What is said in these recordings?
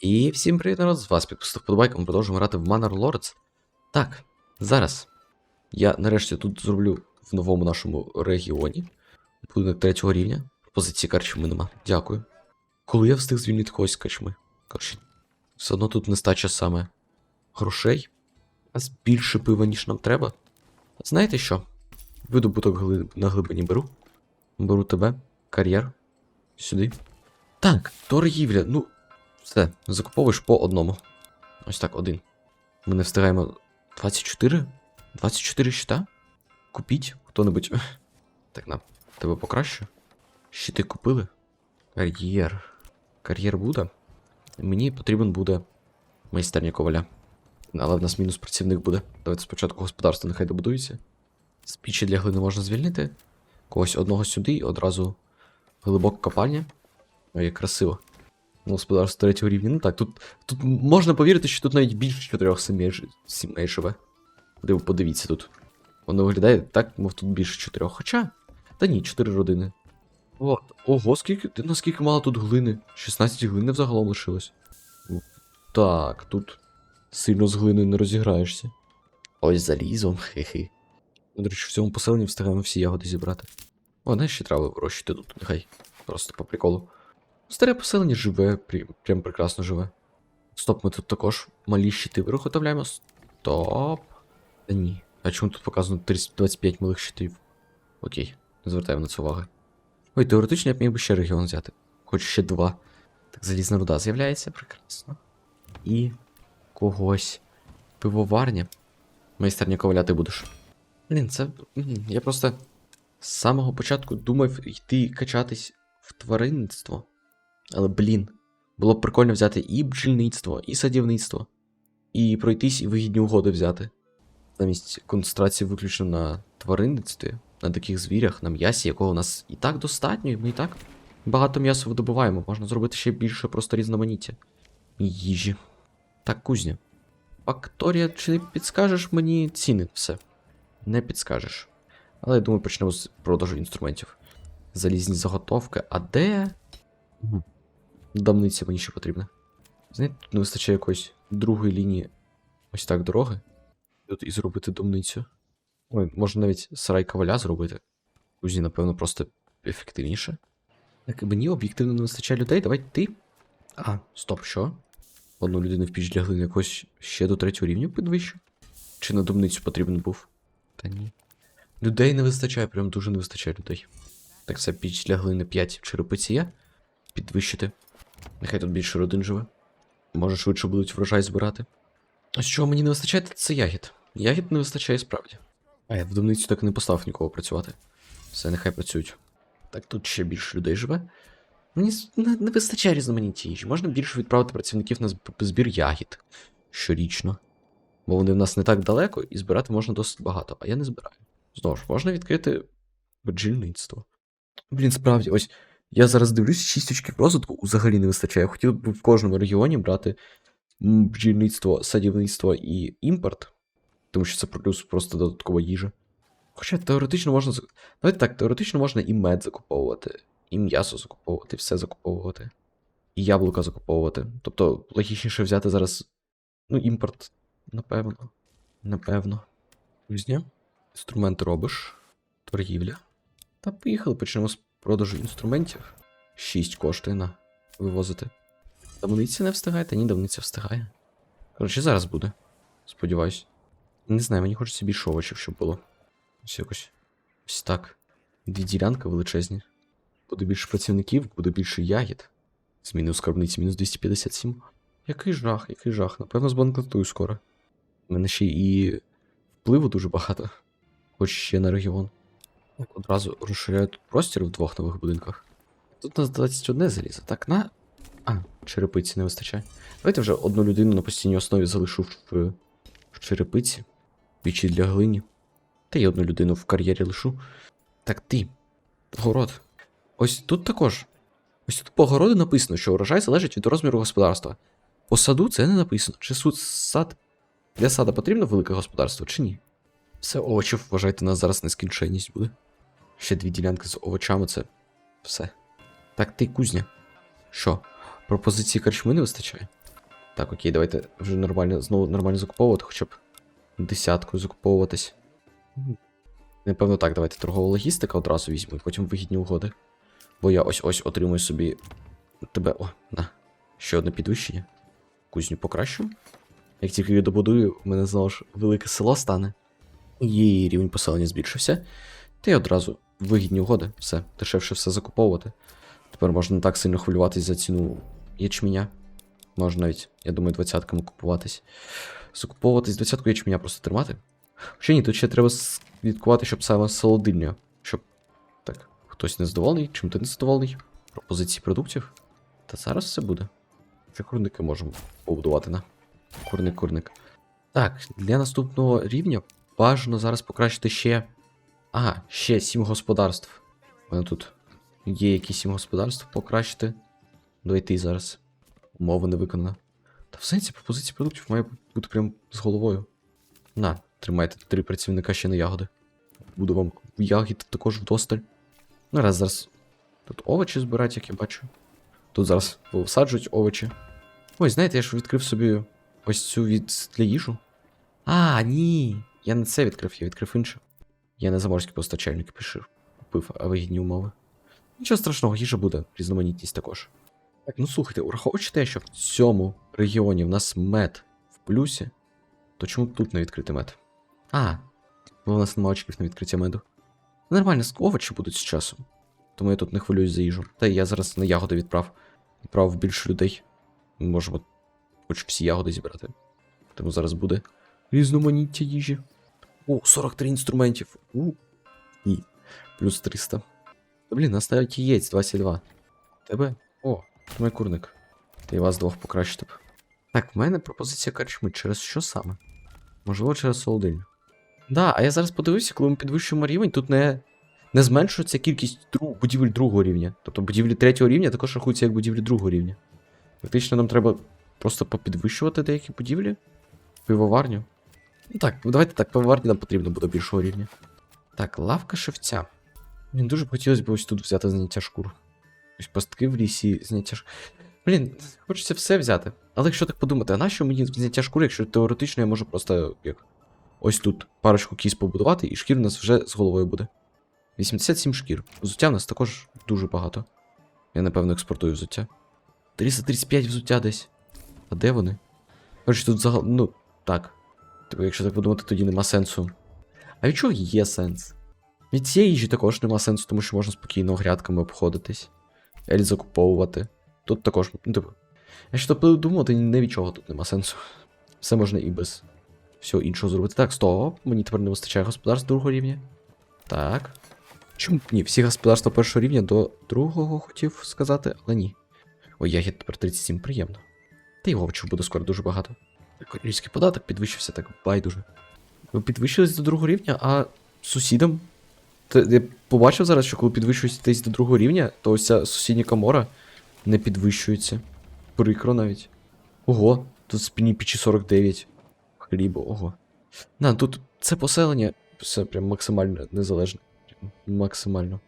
І всім привіт, народ, з вас підписав подобайка, ми продовжуємо грати в Manor Lords. Так, зараз я нарешті тут зроблю в новому нашому регіоні. Будинок третього рівня. Пропозиції карчми нема. Дякую. Коли я встиг звільнити когось з карчми? Коротше, все одно тут нестача саме грошей. А більше пива, ніж нам треба. Знаєте що? Видобуток гли... на глибині беру. Беру тебе, кар'єр. Сюди. Так, торгівля. Ну, все, закуповуєш по одному. Ось так, один. Ми не встигаємо. 24? 24 щита? Купіть хто-небудь. Так, на, тебе покраще. Щити купили. Кар'єр. Кар'єр буде. Мені потрібен буде майстерня коваля. Але в нас мінус працівник буде. Давайте спочатку господарство нехай добудується. З пічі для глини можна звільнити. Когось одного сюди і одразу глибока копальня. Ой, як красиво. Ну, господарство третього рівня. Ну так, тут, тут можна повірити, що тут навіть більше чотирьох сімей, сімей живе. Диво, подивіться тут. Воно виглядає так, мов тут більше чотирьох. Хоча. Та ні, чотири родини. От. Ого, скільки. наскільки мало тут глини? 16 глини взагалом лишилось. Так, тут сильно з глиною не розіграєшся. Ось залізом, хе-хе. До речі, в цьому поселенні встигаємо всі ягоди зібрати. О, знаєш, ще трави вирощувати тут, нехай. Просто по приколу. Старе поселення живе, прям, прекрасно живе. Стоп, ми тут також малі щити виготовляємо. Стоп. Та ні. А чому тут показано 30, 25 малих щитів? Окей, не звертаємо на це уваги. Ой, теоретично я б міг би ще регіон взяти. Хоч ще два. Так, залізна руда з'являється, прекрасно. І когось. Пивоварня. Майстерня коваля ти будеш. Блін, це. Я просто з самого початку думав йти качатись в тваринництво. Але, блін, було б прикольно взяти і бджільництво, і садівництво, і пройтись і вигідні угоди взяти. Замість концентрації виключно на тваринництві, на диких звірях, на м'ясі, якого у нас і так достатньо, і ми і так багато м'яса видобуваємо. Можна зробити ще більше просто різноманіття. Їжі. Так, кузня. Факторія, чи не підскажеш мені ціни все? Не підскажеш. Але я думаю, почнемо з продажу інструментів. Залізні заготовки. А де. Дамниці мені ще потрібна. Знаєте, тут не вистачає якоїсь другої лінії ось так дороги. Тут і зробити домницю. Ой, можна навіть сарай коваля зробити. Кузні, напевно, просто ефективніше. Так, мені об'єктивно не вистачає людей. Давай ти. А, стоп, що? Одну людину в піч для глини якось ще до третього рівня підвищу? Чи на домницю потрібен був? Та ні. Людей не вистачає, прям дуже не вистачає людей. Так це піч для глини 5 черепиці є. Підвищити. Нехай тут більше родин живе. Може швидше будуть врожай збирати. А що мені не вистачає, то це ягід. Ягід не вистачає справді. А я в домницю так і не поставив нікого працювати. Все, нехай працюють. Так тут ще більше людей живе. Мені не, не вистачає різноманіття їжі. Можна більше відправити працівників на збір ягід щорічно. Бо вони в нас не так далеко, і збирати можна досить багато, а я не збираю. Знову ж, можна відкрити бджільництво. Блін, справді, ось я зараз дивлюсь, 6 очків розвитку взагалі не вистачає. Я Хотів би в кожному регіоні брати бджільництво, садівництво і імпорт, тому що це плюс просто додаткова їжа. Хоча теоретично можна. Давайте так, теоретично можна і мед закуповувати, і м'ясо закуповувати, все закуповувати, і яблука закуповувати. Тобто логічніше взяти зараз. Ну, імпорт, напевно. Напевно. Кузня. Інструменти робиш. Торгівля. Та поїхали, почнемо з продажу інструментів. 6 коштує на вивозити. Давниці не встигає, та ні, давниця встигає. Коротше, зараз буде. Сподіваюсь. Не знаю, мені хочеться більше овочів, щоб було. Ось якось. Ось так. Дві ділянки величезні. Буде більше працівників, буде більше ягід. Зміни у скарбниці мінус 257. Який жах, який жах. Напевно, збанкрутую скоро. У мене ще і впливу дуже багато. Хоч ще на регіон. Так, одразу розширяю тут простір в двох нових будинках. Тут у нас 21 залізо. Так, на. А, черепиці не вистачає. Давайте вже одну людину на постійній основі залишу в, в черепиці. Вічі для глині. Та й одну людину в кар'єрі лишу. Так ти. Город. Ось тут також. Ось тут по городу написано, що урожай залежить від розміру господарства. По саду це не написано. Чи суд сад. Для сада потрібно велике господарство, чи ні? Все овочів, вважайте, нас зараз нескінченність буде. Ще дві ділянки з овочами це все. Так, ти кузня. Що? Пропозиції карчми не вистачає? Так, окей, давайте вже нормально, знову нормально закуповувати, хоча б десятку закуповуватись. Напевно, так, давайте торгова логістика одразу візьму, і потім вигідні угоди. Бо я ось ось отримую собі тебе. О, на. Ще одне підвищення. Кузню покращу. Як тільки її добудую, в мене знову ж велике село стане. Її рівень поселення збільшився. Та й одразу вигідні угоди, все, дешевше все закуповувати. Тепер можна не так сильно хвилюватись за ціну ячменя. Можна навіть, я думаю, двадцятками купуватись. Закуповуватись двадцятку ячменя просто тримати. Ще ні, тут ще треба слідкувати, щоб саме солодильня. Щоб. Так, хтось не задоволений, чим ти не задоволений? Пропозиції продуктів. Та зараз все буде. Вже курники можемо побудувати на. Курник, курник. Так, для наступного рівня бажано зараз покращити ще. Ага, ще сім господарств. У мене тут є якісь сім господарств покращити. Давайте і зараз. Умова не виконана. Та в сенсі пропозиції продуктів має бути прям з головою. На, тримайте три працівника ще на ягоди. Буду вам ягід також вдосталь. Ну, раз зараз тут овочі збирати, як я бачу. Тут зараз всаджують овочі. Ой, знаєте, я ж відкрив собі ось цю від для їжу. А, ні. Я не це відкрив, я відкрив інше. Я не заморський постачальник пішив. Купив вигідні умови. Нічого страшного, їжа буде, різноманітність також. Так, ну слухайте, враховуючи те, що в цьому регіоні в нас мед в плюсі, то чому тут не відкрити мед? А, бо в нас немає очків на відкриття меду. Нормально, овочі будуть з часом. Тому я тут не хвилююсь за їжу. Та й я зараз на ягоди відправ. Відправив більше людей. Ми можемо хоч всі ягоди зібрати. Тому зараз буде різноманіття їжі. О, 43 інструментів. У. І. Плюс 300. Та блін, нас навіть яєць 22. Тебе? О, мій курник. Та й вас двох покращити б. Так, в мене пропозиція карчми. Через що саме? Можливо, через солодильню. Да, а я зараз подивився, коли ми підвищуємо рівень, тут не, не зменшується кількість друг, будівель другого рівня. Тобто будівлі третього рівня також рахуються як будівлі другого рівня. Фактично нам треба просто попідвищувати деякі будівлі. Пивоварню. Ну так, ну давайте так, пивоварні нам потрібно буде більшого рівня. Так, лавка шевця. Блін, дуже б хотілося б ось тут взяти зняття шкур. Ось пастки в лісі, зняття шкур. Блін, хочеться все взяти. Але якщо так подумати, а нащо мені зняття шкур, якщо теоретично я можу просто як. Ось тут парочку кіз побудувати, і шкір у нас вже з головою буде. 87 шкір. Взуття у нас також дуже багато. Я напевно експортую взуття. 335 взуття десь. А де вони? Короче, тут загал... Ну, так. Типу, якщо так подумати, тоді нема сенсу. А від чого є сенс? Від цієї їжі також нема сенсу, тому що можна спокійно грядками обходитись. Ель закуповувати. Тут також. Ну, типу. Якщо то подумати, не від чого тут нема сенсу. Все можна і без всього іншого зробити. Так, стоп. Мені тепер не вистачає господарств другого рівня. Так. Чому? Ні, всі господарства першого рівня до другого хотів сказати, але ні. Ой, ягід тепер 37, приємно. Та й овочів буде скоро дуже багато. Королівський податок підвищився так байдуже. Ви підвищились до другого рівня, а сусідам. Та я побачив зараз, що коли підвищуєтесь до другого рівня, то ось ця сусідня комора не підвищується. Прикро навіть. Ого, тут спільні печі 49. Хлібо, ого. На, тут це поселення все прям максимально незалежне. Максимально.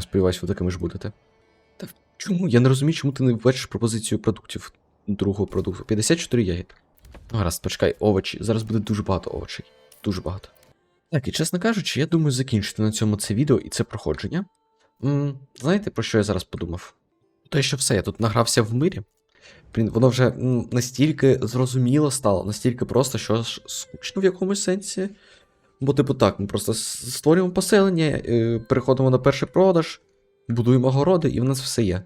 Сподіваюсь, ви такими ж будете. Та чому? Я не розумію, чому ти не бачиш пропозицію продуктів другого продукту. 54 ягід. Ну, Гаразд, почекай, овочі. Зараз буде дуже багато овочей. Дуже багато. Так, і чесно кажучи, я думаю закінчити на цьому це відео і це проходження. м знаєте, про що я зараз подумав? Те, що все, я тут награвся в мирі. Блін, воно вже м, настільки зрозуміло стало, настільки просто, що аж скучно в якомусь сенсі. Бо, типу, так, ми просто створюємо поселення, е, переходимо на перший продаж, будуємо городи, і в нас все є.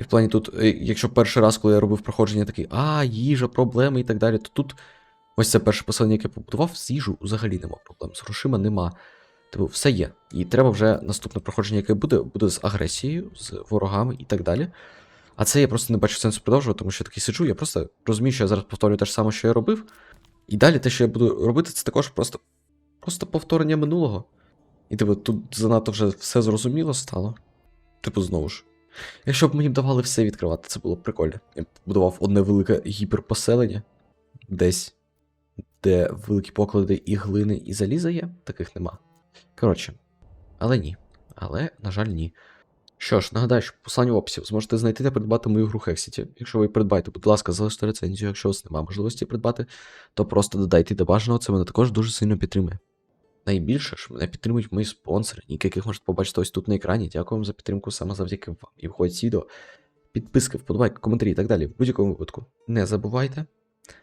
І в плані тут, е, якщо перший раз, коли я робив проходження, такий, а, їжа, проблеми і так далі, то тут ось це перше поселення, яке побудував, з їжу взагалі нема проблем. З грошима нема. Типу, все є. І треба вже наступне проходження, яке буде, буде з агресією, з ворогами і так далі. А це я просто не бачу сенсу продовжувати, тому що я такий сиджу, я просто розумію, що я зараз повторюю те ж саме, що я робив. І далі те, що я буду робити, це також просто, просто повторення минулого. І типу, тут занадто вже все зрозуміло стало. Типу, знову ж. Якщо б мені б давали все відкривати, це було б прикольно. Я б будував одне велике гіперпоселення десь, де великі поклади і глини, і заліза є, таких нема. Коротше, але ні. Але, на жаль, ні. Що ж, нагадаю, що в посиланні в описі зможете знайти та придбати мою гру Hexity. Якщо ви придбаєте, будь ласка, залиште рецензію. Якщо у вас немає можливості придбати, то просто додайте до бажаного, це мене також дуже сильно підтримує. Найбільше ж мене підтримують мої спонсори, яких можете побачити ось тут на екрані. Дякую вам за підтримку саме завдяки вам. І виходить ці відео, підписки, вподобайки, коментарі і так далі. В будь-якому випадку. Не забувайте.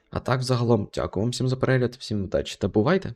А так, загалом, дякую вам всім за перегляд, всім удачі та бувайте!